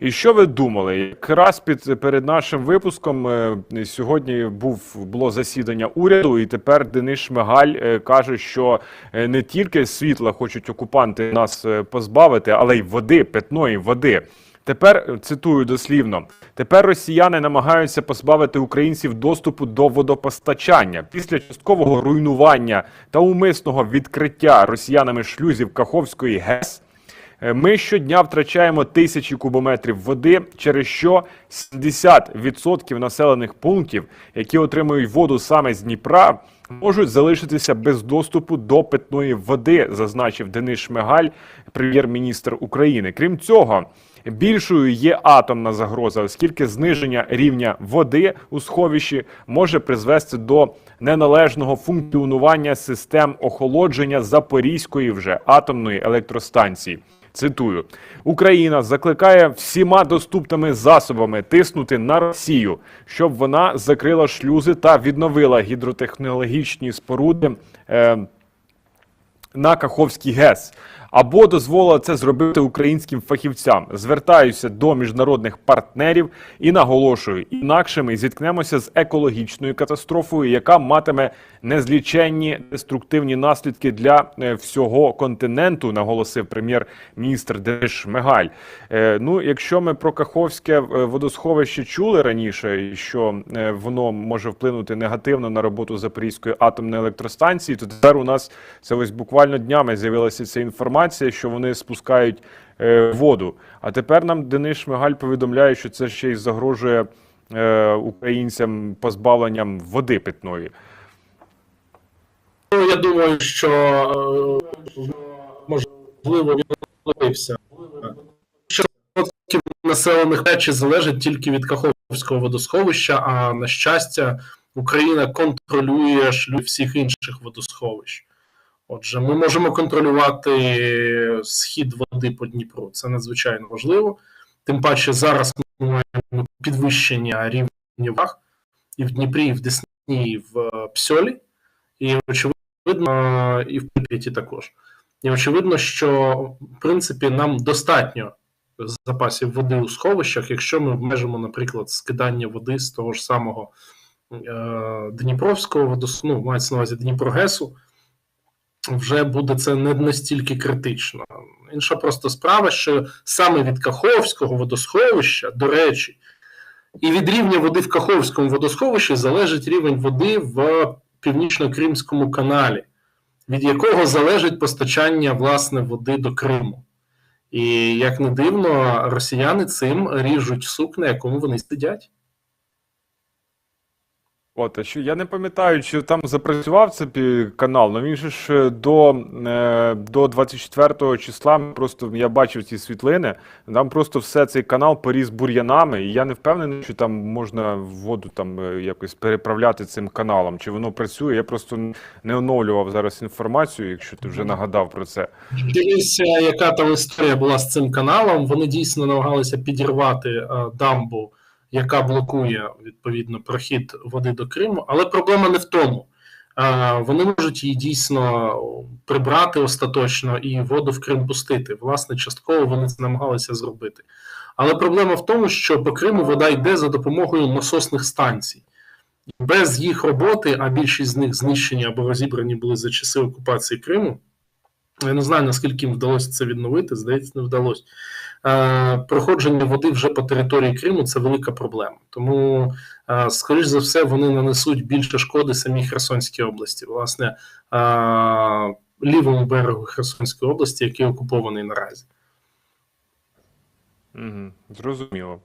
І що ви думали? Якраз під перед нашим випуском е, сьогодні був було засідання уряду, і тепер Денис Шмигаль е, каже, що е, не тільки світла хочуть окупанти нас позбавити, але й води, питної води. Тепер цитую дослівно: тепер росіяни намагаються позбавити українців доступу до водопостачання після часткового руйнування та умисного відкриття росіянами шлюзів Каховської ГЕС. Е, Ми щодня втрачаємо тисячі кубометрів води, через що 70% населених пунктів, які отримують воду саме з Дніпра, можуть залишитися без доступу до питної води, зазначив Денис Шмигаль, прем'єр-міністр України. Крім цього, більшою є атомна загроза, оскільки зниження рівня води у сховищі може призвести до неналежного функціонування систем охолодження Запорізької вже атомної електростанції. Цитую: Україна закликає всіма доступними засобами тиснути на Росію, щоб вона закрила шлюзи та відновила гідротехнологічні споруди. Е, на Каховський ГЕС або дозволила це зробити українським фахівцям. Звертаюся до міжнародних партнерів і наголошую, інакше ми зіткнемося з екологічною катастрофою, яка матиме незліченні деструктивні наслідки для е, всього континенту, наголосив прем'єр-міністр Шмигаль. Е, Ну, якщо ми про Каховське е, водосховище чули раніше, що воно може вплинути негативно на роботу Запорізької атомної електростанції, то тепер у нас це ось буквально днями з'явилася ця інформація, що вони спускають е, воду. А тепер нам Денис Шмигаль повідомляє, що це ще й загрожує е, українцям позбавленням води питної. Ну, я думаю, що е, можливо помилився. Що населених речі залежить тільки від Каховського водосховища, а на щастя, Україна контролює шлюб всіх інших водосховищ. Отже, ми можемо контролювати схід води по Дніпру. Це надзвичайно важливо. Тим паче, зараз ми маємо підвищення рівня ваг і в Дніпрі, і в Десні, і в е, Псьолі. І очевидно, і в Прип'яті також. І очевидно, що в принципі нам достатньо запасів води у сховищах, якщо ми обмежимо, наприклад, скидання води з того ж самого е, Дніпровського водос... ну, мається на увазі Дніпрогесу, вже буде це не настільки критично. Інша просто справа, що саме від Каховського водосховища, до речі, і від рівня води в Каховському водосховищі залежить рівень води в Північно-Кримському каналі, від якого залежить постачання власне води до Криму. І як не дивно, росіяни цим ріжуть сук, на якому вони сидять. От, а що я не пам'ятаю, чи там запрацював цей канал, але він же ж е, до, е, до 24 числа просто я бачив ці світлини. Там просто все цей канал поріс бур'янами, і я не впевнений, що там можна воду там е, якось переправляти цим каналом. Чи воно працює? Я просто не оновлював зараз інформацію, якщо ти вже нагадав про це. Дивіться, яка там історія була з цим каналом. Вони дійсно намагалися підірвати дамбу, яка блокує відповідно прохід води до Криму. Але проблема не в тому. Вони можуть її дійсно прибрати остаточно і воду в Крим пустити. Власне, частково вони це намагалися зробити. Але проблема в тому, що по Криму вода йде за допомогою насосних станцій. Без їх роботи, а більшість з них знищені або розібрані були за часи окупації Криму. Я не знаю, наскільки їм вдалося це відновити, здається, не вдалося. Е, проходження води вже по території Криму це велика проблема. Тому, е, скоріш за все, вони нанесуть більше шкоди самій Херсонській області, власне, е, лівому берегу Херсонської області, який окупований наразі. Угу, зрозуміло.